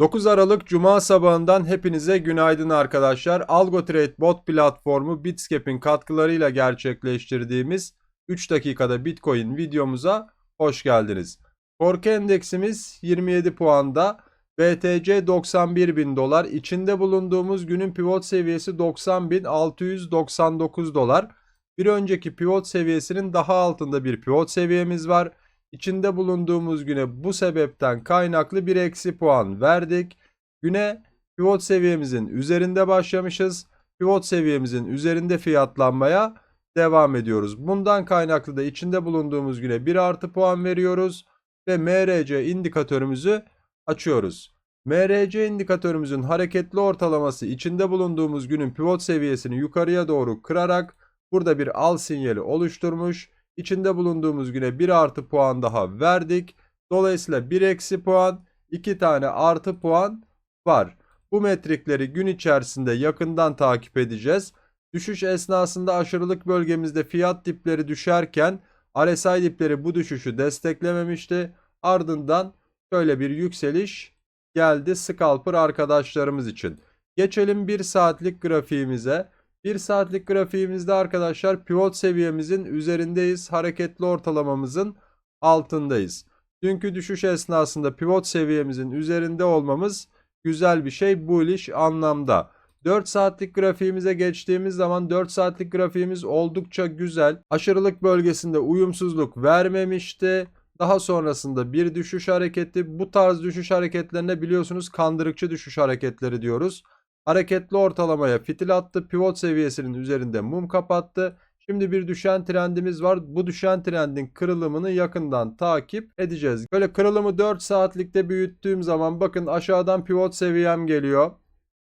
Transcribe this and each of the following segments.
9 Aralık Cuma sabahından hepinize günaydın arkadaşlar. AlgoTrade bot platformu Bitscap'in katkılarıyla gerçekleştirdiğimiz 3 dakikada Bitcoin videomuza hoş geldiniz. Korku endeksimiz 27 puanda. BTC 91 bin dolar. İçinde bulunduğumuz günün pivot seviyesi 90.699 dolar. Bir önceki pivot seviyesinin daha altında bir pivot seviyemiz var. İçinde bulunduğumuz güne bu sebepten kaynaklı bir eksi puan verdik. Güne pivot seviyemizin üzerinde başlamışız. Pivot seviyemizin üzerinde fiyatlanmaya devam ediyoruz. Bundan kaynaklı da içinde bulunduğumuz güne bir artı puan veriyoruz ve MRC indikatörümüzü açıyoruz. MRC indikatörümüzün hareketli ortalaması içinde bulunduğumuz günün pivot seviyesini yukarıya doğru kırarak burada bir al sinyali oluşturmuş. İçinde bulunduğumuz güne bir artı puan daha verdik. Dolayısıyla bir eksi puan, iki tane artı puan var. Bu metrikleri gün içerisinde yakından takip edeceğiz. Düşüş esnasında aşırılık bölgemizde fiyat dipleri düşerken RSI dipleri bu düşüşü desteklememişti. Ardından şöyle bir yükseliş geldi scalper arkadaşlarımız için. Geçelim 1 saatlik grafiğimize. 1 saatlik grafiğimizde arkadaşlar pivot seviyemizin üzerindeyiz. Hareketli ortalamamızın altındayız. Dünkü düşüş esnasında pivot seviyemizin üzerinde olmamız güzel bir şey bullish anlamda. 4 saatlik grafiğimize geçtiğimiz zaman 4 saatlik grafiğimiz oldukça güzel. Aşırılık bölgesinde uyumsuzluk vermemişti. Daha sonrasında bir düşüş hareketi. Bu tarz düşüş hareketlerine biliyorsunuz kandırıkçı düşüş hareketleri diyoruz. Hareketli ortalamaya fitil attı. Pivot seviyesinin üzerinde mum kapattı. Şimdi bir düşen trendimiz var. Bu düşen trendin kırılımını yakından takip edeceğiz. Böyle kırılımı 4 saatlikte büyüttüğüm zaman bakın aşağıdan pivot seviyem geliyor.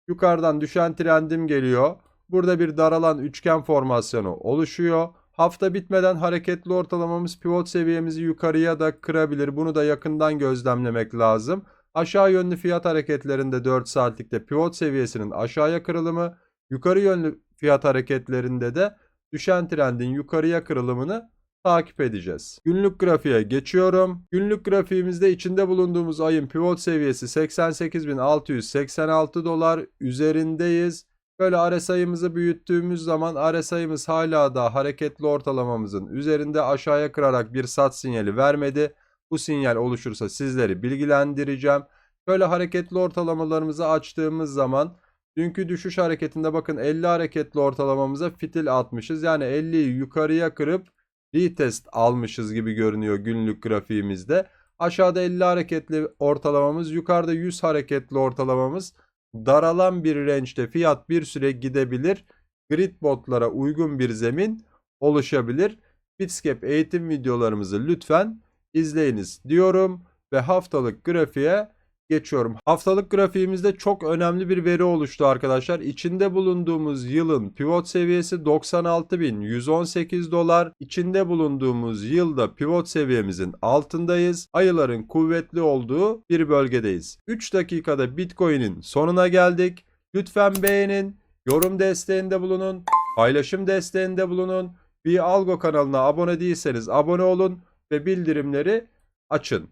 Yukarıdan düşen trendim geliyor. Burada bir daralan üçgen formasyonu oluşuyor. Hafta bitmeden hareketli ortalamamız pivot seviyemizi yukarıya da kırabilir. Bunu da yakından gözlemlemek lazım. Aşağı yönlü fiyat hareketlerinde 4 saatlikte pivot seviyesinin aşağıya kırılımı, yukarı yönlü fiyat hareketlerinde de düşen trendin yukarıya kırılımını takip edeceğiz. Günlük grafiğe geçiyorum. Günlük grafiğimizde içinde bulunduğumuz ayın pivot seviyesi 88.686 dolar üzerindeyiz. Böyle RSI'ımızı büyüttüğümüz zaman RSI'ımız hala da hareketli ortalamamızın üzerinde aşağıya kırarak bir sat sinyali vermedi. Bu sinyal oluşursa sizleri bilgilendireceğim. Böyle hareketli ortalamalarımızı açtığımız zaman dünkü düşüş hareketinde bakın 50 hareketli ortalamamıza fitil atmışız. Yani 50'yi yukarıya kırıp retest almışız gibi görünüyor günlük grafiğimizde. Aşağıda 50 hareketli ortalamamız, yukarıda 100 hareketli ortalamamız. Daralan bir range'de fiyat bir süre gidebilir. Grid botlara uygun bir zemin oluşabilir. Bitscape eğitim videolarımızı lütfen izleyiniz diyorum ve haftalık grafiğe geçiyorum. Haftalık grafiğimizde çok önemli bir veri oluştu arkadaşlar. İçinde bulunduğumuz yılın pivot seviyesi 96.118 dolar. İçinde bulunduğumuz yılda pivot seviyemizin altındayız. Ayıların kuvvetli olduğu bir bölgedeyiz. 3 dakikada Bitcoin'in sonuna geldik. Lütfen beğenin, yorum desteğinde bulunun, paylaşım desteğinde bulunun. Bir Algo kanalına abone değilseniz abone olun ve bildirimleri açın.